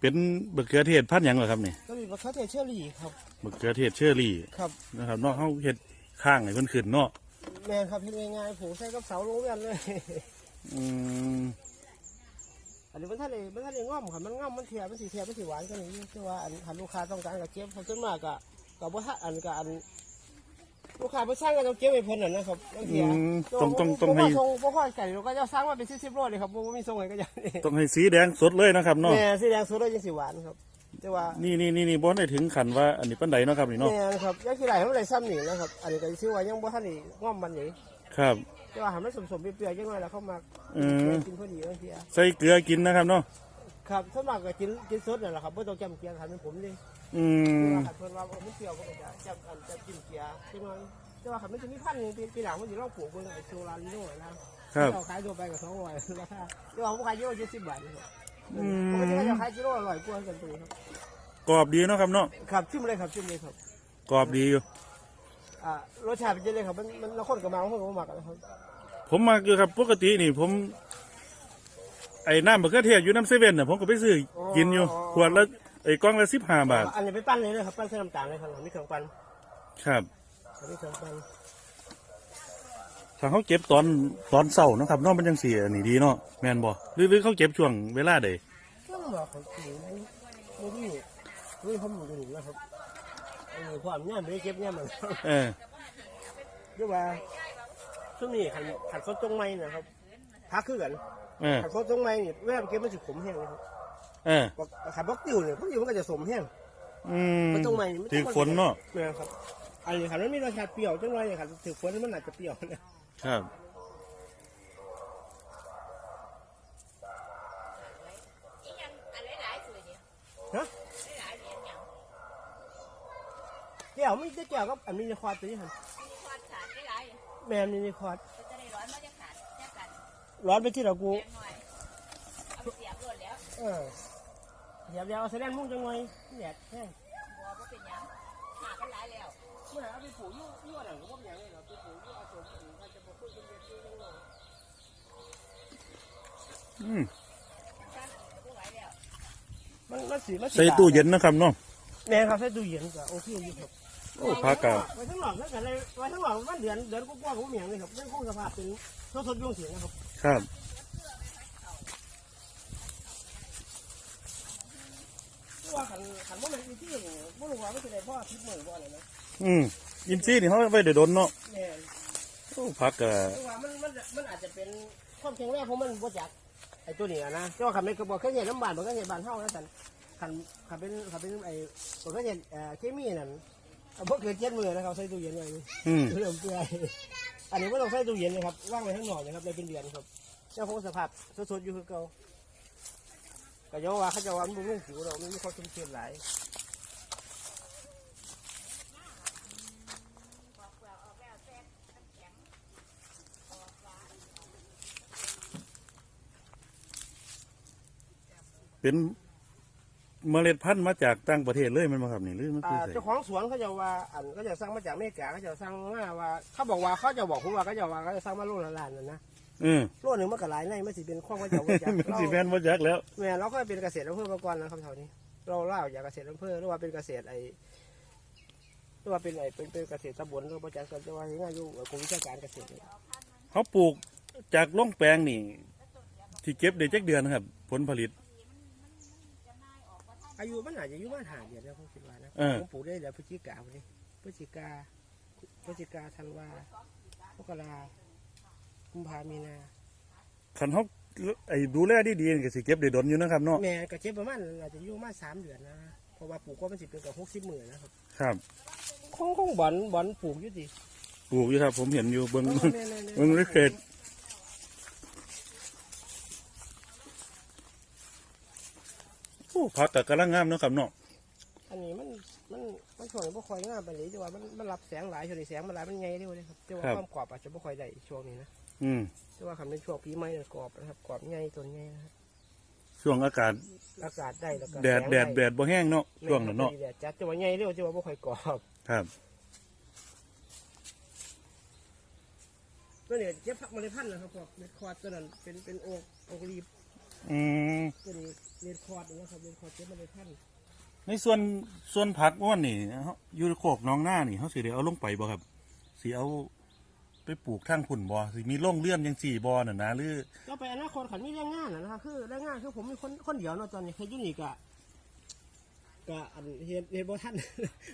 เป็นมะเขือเทศพันธุ์หยังเหรอครับนี่ก็มีมะเขือเทศเชอรี่ครับมะเขือเทศเชอรี่ครับ นะครับเนาะเฮาเฮ็ดข้างให้เพิ่นขึ้นเนาะแม่นครับเฮ็ดง่ายๆผูกใส่กับเสาโรงเรียนเลย อืมอันนี้มันทะเลมันทะเลง่อมครับมันง่อมมันเทียมันสีเทียมันสีหวานกันอย่างนี้แต่ว่าอันหันลูกค้าต้องการกับเก็บเพราะส่วนมากก็ก็บ่ทันอันก็อัน ลูกค้าบ่สร้างก็ต้องเก็บไว้เพิ่นน่ะนะครับบางทีอือะมต้องต้องต้องให้บ่ว่าส่งบ่ค่อยไก่เราก็จะสร้างมาเป็น10ๆโลเลยครับบ่บ่มีส่งให้ก็อย่างนี้ต้องให้สีแดงสดเลยนะครับเนาะแม่สีแดงสดแล้วยังสีหวานครับแต่ว่านี่นี่นี่นี่บ่ได้ถึงขันว่าอันนี้ปานใดเนาะครับนี่เนาะแม่นครับยังสิได้มันได้ซ้ำนี่นะครับ อันนี้ก็สิว่ายังบ่ทันได้ง่อมมันนี่ครับ แต่ว่าให้มันสมๆเปรี้ยวๆจังหน่อยแล้วเข้ามาอืม กินพอดีบางทีอะใส่เกลือกินนะครับเนาะครับส่วนมากก็กินกินสดนั่นแหละครับบ่ต้องจำเกียร์ครับเป็นผมดิ อืมขัดเพิ่นว่าผมเกี่ยวก็จะจับกันจับกินเกียร์ใช่ไหมแต่ว่าขัดมันจะมีพันธุ์หนึงปีปีหลังมันจะลองปลูกเบิ่งไอ้โซลาริโน่นะครับเราขายตัวไปกับสองร้อยราคาแต่ว่าผมขายกิโลเจ็ดสิบบาทนะครับอืปกติมเราจะขายกิโลละร้อยกว่ากันตัวครับกรอบดีเนาะครับเนาะครับชิมเลยครับชิมเลยครับกรอบดีอยู่อ่ารสชาติเป็นยังไงครับมันมันเราคนกับมาคนกับมากันนะครับผมมาคือครับปกตินี่ผมไอ้น้ำมะเขือเทศอยู่น้ำเซเว่นน่ะผมก็ไปซื้อกินอยู่ขวดละ ไอ้กล่องละสิบห้าบาท อันนี้ไปปั้นเลยเลยครับปั้นเส้นน้ำตาลเลยครับมีเครื่องปั้นครับมีเครื่องปั้นถ้าเขาเก็บตอนตอนเศร้าเนาะครับเนอกมันยังเสียนี่ดีเนาะแม่นบ่หรือหรือเขาเก็บช่วงเวลาใดต้องบอกเขาจริงนะไม่ดีนี่ผมอยู่นี่นะครับอันนี้ความเนี่ยไม่ได้เก็บเนี่ยมันเออเรียกว่าช่วงนี้ขันขันเขาจงไม้นะครับพักคือกันเออขันเขาจงไม้นี่เวลาไปเก็บมันจะขมแห้งนะครับ เออบอกขันบล็อกติวเนี่ยบล็อกติวมันก็จะสมแห้งอืมมันจงไม้นี่มันถือฝนเนาะเนี่ยครับอันนี้ขันมันมีรสชาติเปรี้ยวจังเลยเนี่ยขันถือฝนมันอาจจะเปรี้ยวนะครับอีหยังอันหลายๆสวยเนี่ยฮะหลายๆเหรียญหยังแก้วไม่ได้แก้วก็อันนี้ในคอร์ดตัวนี้ครับมีความขาดหลายๆแม่นี่ในคอร์ดก็จะได้ร้อนมาจะขาดจะกันร้อนไปที่เรากูแพงหน่อยเอาไป เสียบรวดแล้วเออเดี๋ยวเดี๋ยวเอาแสดงมุ่งจังเลยแดดแห้งบัวก็เป็นหยังหากันหลายแล้วเมื่อเอาไปปลูกยู่ยู่อะไรก็บ่มีอย่างเลยเหรอไปปลูกยู่อาสมปลูกอาจจะปลูกเป็นเด็ดอยู่จังเลยอืมฉันก็ไหวแล้วมันมันสีมันสีใส่ตู้เย็นนะครับเนาะแม่ครับใส่ตู้เย็นก็โอเคอยู่ครับโอ้พักกะไว้ทั้งหลอดแล้วกันเลยไว้ทั้งหลอดมันเดือนเดือนกว่าๆผมอย่างเลยครับยังคงสภาพเป็นสดสดๆยุ่งเสียงนะครับ ครับ เพราะว่าขันขันว่ามันที่ที่บ่รู้ว่ามันจะได้พ่อทิพย์เหมือนบ่อะไรนะอืมอินซีย์นี่เขาไว้ได้โดนเนาะแม่นโอ้พักกะเพราะว่ามันมันมันอาจจะเป็นความแข็งแรงของมันบ่จักไอ้ตัวนี้อะนะแต่ว่าขันเป็นกระบอกเครื่องใหญ่น้ำบานบอกเครื่องใหญ่บานเท่านั้นสันขันขันเป็นขันเป็นไอ้บอกเครื่องใหญ่เอ่อเคมีนั่นเอาพวกเกิดเจ็ดมือนะครับใส่ตู้เย็นไว้นี่อืมเริ่มเปื่อยอันนี้ไม่ต้องใส่ตู้เย็นนะครับว่างไว้ข้างนอกนะครับเลยเป็นเดือนครับเจ้าคงสภาพสดๆอยู่คือเก่า ก็ยังว่าเขาจะว่ามันบ่มีผิวเรามันมีความชุ่มชื้นหลายเป็นเมล็ดพันธุ์มาจากต่างประเทศเลยแมันมาครับนี่หรือมันอ่าคือไส เจ้าของสวนเขาจะว่าอันก็จะสั่งมาจากอเมริกาเขาจะสั่งมาว่า เขาบอกว่าเขาจะบอกผมว่าเขาจะว่าเขาจะสั่งมาโลละล้านนั่นนะเออโลหนึ่งมันก็หลายในมันสิเป็นข้องว่าจะว่าจากมันเราสิแม่นบ่จักแล้ว แม่เราก็เป็นเกษตรอำเภอมาก่อนนะครับแถวนี้ เราเล่าจากเกษตรอำเภอหรือว่าเป็นเกษตรไอหรือว่าเป็นไอเป็นเป็นเกษตรตำบลหรือว่าจากจะว่าง่ายๆอยู่กรมวิชาการเกษตรนี่เขาปลูกจากล่องแปลงนี่ที่เก็บได้จักเดือนครับ ผลผลิต อายุมันอาจจะอายุมันหาเดือนนะผมคิดว่านะเออ ผมปลูกได้เดือนพฤศจิกาวันนี้พฤศจิกาพฤศจิกาธันวามกรา กุมภามีนาคันเขาไอ้ดูแลดีๆนี่ก็สิเก็บได้ดนอยู่นะครับเนาะแม่กระเจ็บประมาณอาจจะอยู่ประมาณสามเดือนนะเพราะว่าปลูกก็มันสิเป็นกับหกสิบหมื่นนะครับครับคงคงบอนบอนปลูกอยู่ดิปลูกอยู่ครับ ผมเห็นอยู่เบิ่งเออแน่ๆๆเบิ่งในเฟซโอ้ผักก็กำลังงามเนาะครับเนาะอันนี้มันมันมันช่วงนี้บ่ค่อยงามไปเลยแต่ว่ามันมันรับแสงหลายช่วงนี้แสงมันหลายมันใหญ่เร็วเลยครับแต่ว่าความกรอบอาจจะบ่ค่อยได้ช่วงนี้นะ อืมแต่ว่าคันเป็นช่วงปีใหม่เนี่ยกรอบนะครับกรอบใหญ่ต้นใหญ่นะครับช่วงอากาศอากาศได้แล้วก็แดดสงแดดแดดบ่แห้งเนาะช่วงนั้นเนาะแดดจัดแต่ว่าใหญ่เร็วแต่ว่าบ่ค่อยกรอบครับตัวนี้เจ็บผักเมล็ดพันธุ์นะครับพวกเม็ดคอร์ดตัวนั้นเป็นเป็นโอกโอกรีบอืมตัวนี้เรียนคอร์ดอย่างเงี้ยครับเรียนคอร์ดเจ็ดเมล็ดพันธุ์ในส่วนส่วนผักอ้วนนี่เฮาอยู่โคกหน้องหน้านี่เขาสิได้เอาลงไปบ่ครับสิเอา ไปปลูกทางพุ่นบ่สิมีโรงเรือนจังสี่บ่น่ะนะหรือก็ไปอนาคตขันมีแรงงานนะนะครับคือแรงงานคือผมมีคนคนเดียวเนาะตอนนี้คืออยุ่นี่กะกะอันเฮ็ดเฮ็ดบ่ทัน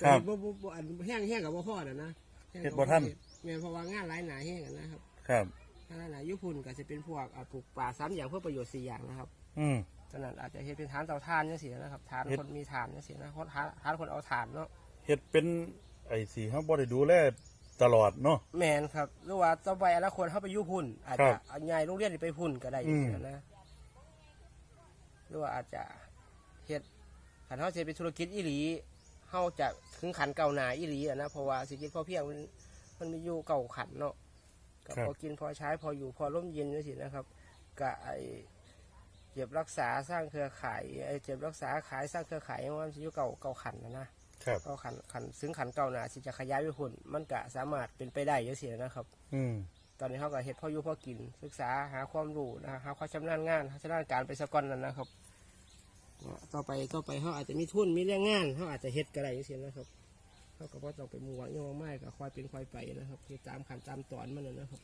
ครับบ่บ่บ่อันแห้งแห้งกับบ่พอน่ะนะแห้งเฮ็ดบ่ทันแม่นเพราะว่างานหลายหนาแห้งอะนะครับ ครับงานหลายหนาญี่ปุ่นก็จะเป็นพวกอ่าปลูกป่าสามอย่างเพื่อประโยชน์สี่อย่างนะครับ อืมตอนนั้นอาจจะเฮ็ดเป็นฐานเตาถ่านจังซี่นะครับฐานเฮ็ดคนมีฐานจังซี่นะคนฐานฐานคนเอาฐานเนาะเฮ็ดเป็นไอ้สิเฮาบ่ได้ดูแล ตลอดเนาะ แมนครับหรือว่าต่อไปอนาคตเข้าไปอยุพุ่น อาจครัจะบเอาใหญ่โรงเรียนนี่ไปพุ่นก็ได้อืม นะหรือว่าอาจจะเฮ็ดขันเขาจะเป็นธุรกิจอีหลีเขาจะถึงขันเก่าหนาอีหลีอะนะเพราะว่าสิกินพอเพียงมันมันมีอยู่เก่าขันเนาะก็พอกินพอใช้พออยู่พอร่มเย็นนี่สินะครับก็ไอเก็บรักษาสร้างเครือข่ายไอเก็บรักษาขายสร้างเครือข่ายมันสิอยู่เก่าเก่าขันนะนะ ครับก็ขันขันซึ่งขันเก่าหนาสิจะขยายไปหุ่นมันก็สามารถเป็นไปได้เยอะเสียนะครับ อืมตอนนี้เขาก็เฮ็ดพ่ออยู่พ่อกิน ศึกษาหาความรู้นะหาความชำนาญงานชำนาญการไปสะก่อนนั่นนะครับต่อไปต่อไปเขาอาจจะมีทุนมีแรงงานเขาอาจจะเฮ็ดก็ได้เยอะเสียนะครับเขาก็บ่ต้องไปมัวยังมากก็ค่อยเป็นค่อยไปนะครับคือตามขันตามตอนมันนะนะครับ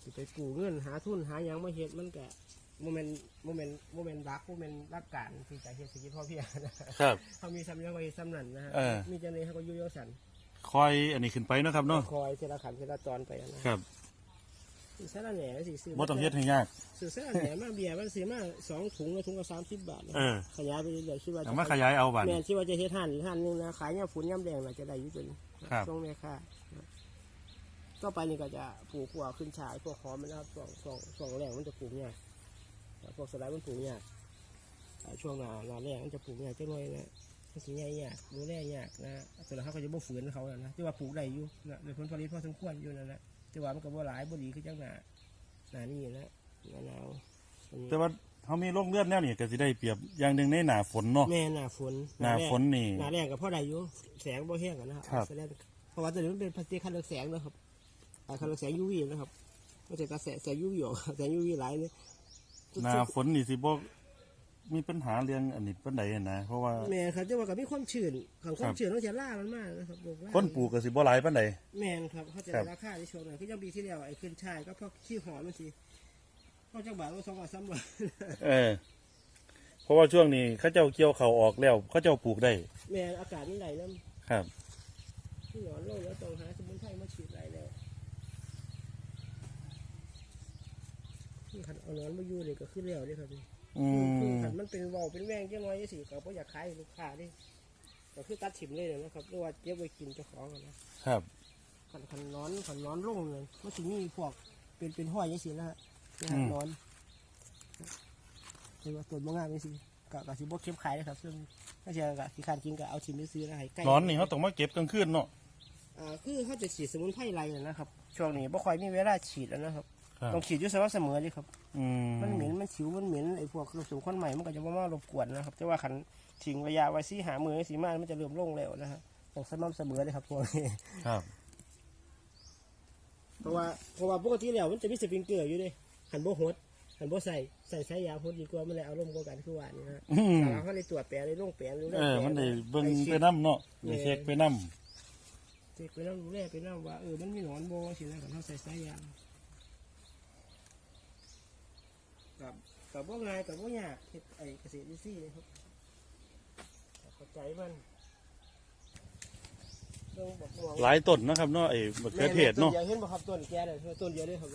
สิไปกู้เงินหาทุนหาหยังมาเฮ็ดมันก็ โมเมนต์โมเมนต์โมเมนต์รักโมเมนต์รักการที่จะเฮ็ดสิ่งที่พ่อเพียงนะครับเขามีซ้ำยังไงซ้ำนั่นนะฮะเออ มีจังเลยเขาก็อยุ่ยสันคอยอันนี้ขึ้นไปเนาะครับเนาะคอยเทละขันเทละตอนไปนะครับซื้อสาระแหน่สิซื้อบ่ต้องเฮ็ดให้ยาก ซื้อสาระแหน่มาเบียร์มันซื้อมาสองถุงละถุงละสามสิบบาทนะเออ ขยายไปเรื่อยๆคิดว่าเอามาขยายเอาบัด แม่นคิดว่าจะเฮ็ดห่านอีกห่านหนึงนะขายย่ำฝุ่นย่ำแดงน่ะจะได้อยู่จนครับ ช่วงแม่ค่าต่อไปนี่ก็จะปลูกพวกขึ้นฉายพวกหอมมันนะครับช่วงช่วงช่วงแรกมันจะปลูกยาก พวกสไลด์มันปลูกยากอ่าช่วงหน้าหน้าแรกมันจะปลูกยากจังเลยนะมันสิใหญ่ยากดูแลยากนะแต่ละเขาก็จะบ่ฝืนเขาแล้วนะที่ว่าปลูกได้อยู่นะโดยผลผลิตพอสมควรอยู่นั่นแหละแต่ว่ามันก็บ่หลายบ่ดีคือจังหน้าหน้านี่นะหน้าหนาวอันนี้แต่ว่าเขามีโรงเรือนแนวนี่ก็สิได้เปรียบอย่างหนึ่งในหน้าฝนเนาะแม่หน้าฝนหน้าแรกฝนนี่หน้าแรกก็พอได้อยู่แสงบ่แห้งกันนะครับครับแสดงเพราะว่าตัวนี้มันเป็นพลาสติกคัดเลือกแสงนะครับอ่าคัดเลือกแสง UV นะครับไม่ใช่กระแสแสง UV ออกแสง UV หลายเนี่ย หน้าฝนนี่สิบ่มีปัญหาเรื่องอันนี้ปานใดนะ เพราะว่า แม่ครับจะว่ากับมีความชื้นของควาครัมบชื้นต้องจะล่ามันมากนะครับลูกล่าคนปลูกก็สิบ่หลายปานใดแมนครับเขาจะครัได้บราคาในช่วงนั้นคือยังปีที่แล้วไอ้ขึ้นชายก็เพราะขี้หอมมันสิเพราะจังบาทว่าสองบาทสามบาทเออเพราะว่าช่วงนี้เขาเจ้าเกี่ยวเขาวออกแล้วเขาเจ้าปลูกได้ แมนอากาศนี่ไหลน้ครับำที่หนอนโลกแล้วต้องหาสมุนไพรมาฉีดไหลแล้ว นี่ขันเอาหนอนมาอยู่เลยก็ขึ้นแล้วเลยครับนี่อืคือมขันมันเป็นเวาเป็นแวงจังไงสิก็เพราะอยากขายให้ลูกค้าดิก็คือตัดถิ่มเลยนะครับหรือว่าเก็บไว้กินเจ้าของอะนะครับ ขันขันนอนขันนอนลงเลยมันสิมีพวกเป็นเป็นห้อยยังสินะฮะนี่ฮะอืมนอนคือว่าตัวบางงานนี่สิกะกะสิบ่เข้มขายนะครับซึ่งถ้าเชื่อกะสิขานกินกะเอาชิ้นไปซื้อนะให้ใกล้นอนนี่เขาต้องมาเก็บกลางคืนเนาะ อ่าคือเขาจะฉีดสมุนไพรไรนะครับ ช่วงนี้บ่ค่อยมีเวลาฉีดแล้วนะครับ ครับ ต้องฉีดอยู่สม่ำเสมอเลยครับ อืมมันเหม็นมันฉิวมันเหม็นไอ้พวกลูกสูงคนใหม่มันก็จะมามารบกวนนะครับแต่ว่าขันทิ้งระยะไว้สีหามือสีมามันจะเริ่มลงแล้วนะฮะต้องสม่ำเสมอเลยครับพวกนี้ครับ เพราะว่าเพราะว่าปกติแล้วมันจะมีสปริงเกอร์อยู่เด้หันบ่หดหันบ่ใส่ใส่สายยางหดดีกว่ามันเลยเอารมณ์กว่ากันคือว่านี่นะฮะอืม แต่ว่าเขาได้ตรวจแปลได้ลงแปลรู้เออ มันได้เบิ่งไปไปเช็คน้ำเนาะได้เช็คไปน้เช็คไปนั่งดูแลไปนั่งว่าเออมันมีหนอนโบสินะกับเขาใส่สายยาง กับกับว่าง่ายกับว่ายากเฮ็ดไอ้เกษตรอินทรีย์นะครับเข้าใจมันต้องบอกว่าำหลายต้นนะครับเนาะไอ้มะเขือเทศเนาะแม่ต้ดียวเห็นบ่ครับต้นแก่เลยต้นเดียวเลยครับ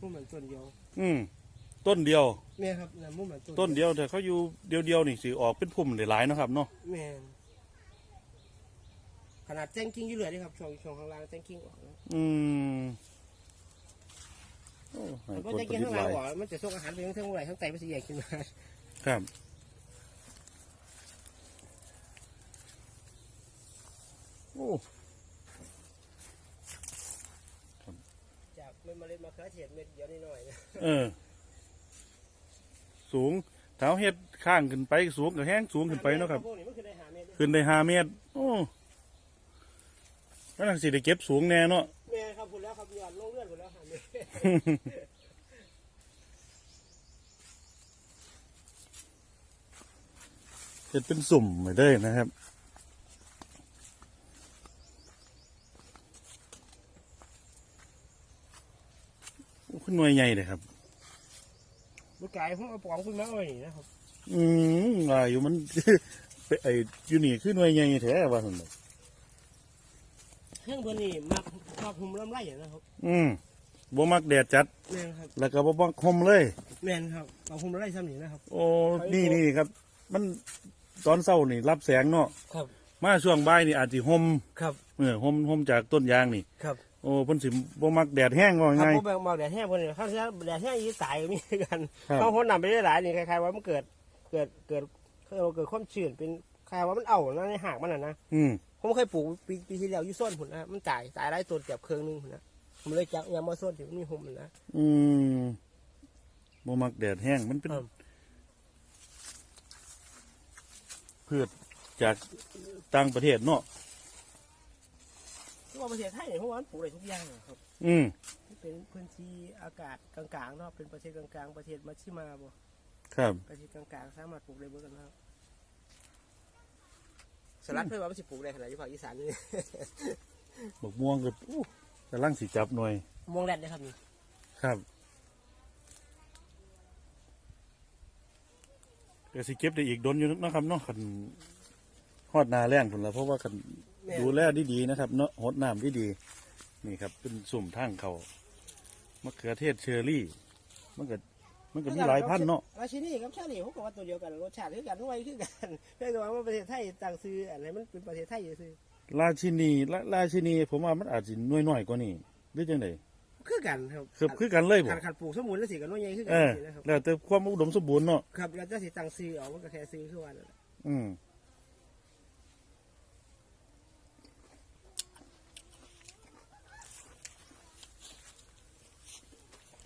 มุ่งเหมือนต้นเดียวอืมต้นเดียว แม่ครับน่ะมุ่งเหมือนต้นต้นเดียวแต่เขาอยู่เดียวเดียวๆนี่สิออกเป็นพุ่มหลายๆเนาะครับเนาะแม่นขนาดแจ้งกิ้งอยู่เลยนี่ครับช่วงช่วงข้างล่างแจ้งกิ้งออกนะอืมโอ้ให้ มันผก็ลจะผกินลิตทั้งหหลาลายยหัวมันจะส่งอาหารไปทั้งทั้งไหลทั้งไตมันจะใหญ่ขึ้นมาครับโอ้จากเม็ดเมล็ดมะเขือเทศเม็ดเดียวนิดหน่อยนะเออ สูงเท้าเฮ็ดข้างขึ้นไปสูงกับแห้งสูงขึ้นไปเนาะครับพวกนี้มันคือได้หาเม็ดขึ้นได้ห้าเมตร โอ้ก็น่าสิได้เก็บสูงแน่เนาะแม่ คุณแล้วครับยอนลงเลือดหมณแล้วหันเลยเห็ดเป็นสุ่มไม่ได้นะครับคุณหน่วยใหญ่เลยครับลูกไก่ผมเอาปองขึ้นมาเอาอยนะครับ อืมอายุมันไอ้อยู่นี่คือหน่วยใหญ่แท้ว่าสนุก เครื่องเบอร์นี่มักมักหุมลำไรนะครับอืมบ่มักแดดจัด แม่นครับแล้วก็บ่มักคมเลย แม่นครับเอาหุมลำไรซ้ำนี่นะครับ โอ้นี่นี่ครับ มันตอนเช้านี่ รับแสงเนาะครับ มาช่วงบ่ายนี่อาจสิห่มครับ เออห่มห่มจากต้นยางนี่ ครับโอ้เพิ่นสิบ่มักแดดแห้งว่าครับไง ผมบอกบอกแดดแห้งคนนี้ข้าวเสียแดดแห้งอีสายก็มีกันครับ เขาพ้นนำไปได้หลายนี่คล้ายๆว่ามันเกิดเกิด เกิด เกิดเกิดความชื้นเป็นคล้ายว่ามันเอานะในหากมันน่ะนะ อืม ผมเคยปลูกปีปีที่แล้วอยุ่ส้นผุนนะมันตายตายไร้ตัวเกือบเครื่องหนึงผุนนะผมเลยจักยามาส้นที่มันมีหุมนะอืมบ่มักแดดแห้งมันเป็นครับพืชจากต่างประเทศเนาะเพราะว่าประเทศไทยเนี่ยเพราะว่ามันปลูกได้ทุกอย่างนะครับอืม มันเป็นพื้นที่อากาศกลางๆเนาะเป็นประเทศกลางๆ ประเทศมัชชิมาบ่ครับ ประเทศกลางๆสามารถปลูกได้เบิดกันนะครับ สลัดเพื่อว่ามันสิปลูกได้ขนาดอยู่ภาคอีสานนี่บักม่วงก็อู้กำลังสิจับหน่วยมองแรดนะครับนี่ครับก็สิเก็บได้อีกดนอยู่นะครับเนาะคันฮอดหนาแรงพุ่นละเพราะว่าคันแม่นดูแลดีๆนะครับ เนาะหดน้ำดีๆนี่ครับเป็นสุ่มทางเขามะเขือเทศเชอรี่มันก็ มันก็มีหลายพันธุ์เนาะราชินีกับชาลีผมก็ว่าตัวเดียวกันรสชาติคือกันไว้คือกันเพียงแต่ว่าประเทศไทยต่างซื้ออะไรมันเป็นประเทศไทยซื้อราชินีราราชินี ผมว่ามันอาจจะน้อยน้อยๆกว่านี้หรือจังไดคือกันครับคือคือกันเลยบ่ขันขันปลูกสมุนแล้วสิกันน้อยใหญ่คือกัเออนะครับแล้วแต่ความอุดมสมบูรณ์เนาะครับแล้วจะสิต่างซื้อเอามันก็แค่ซื้อคือว่านั่นแหละอืม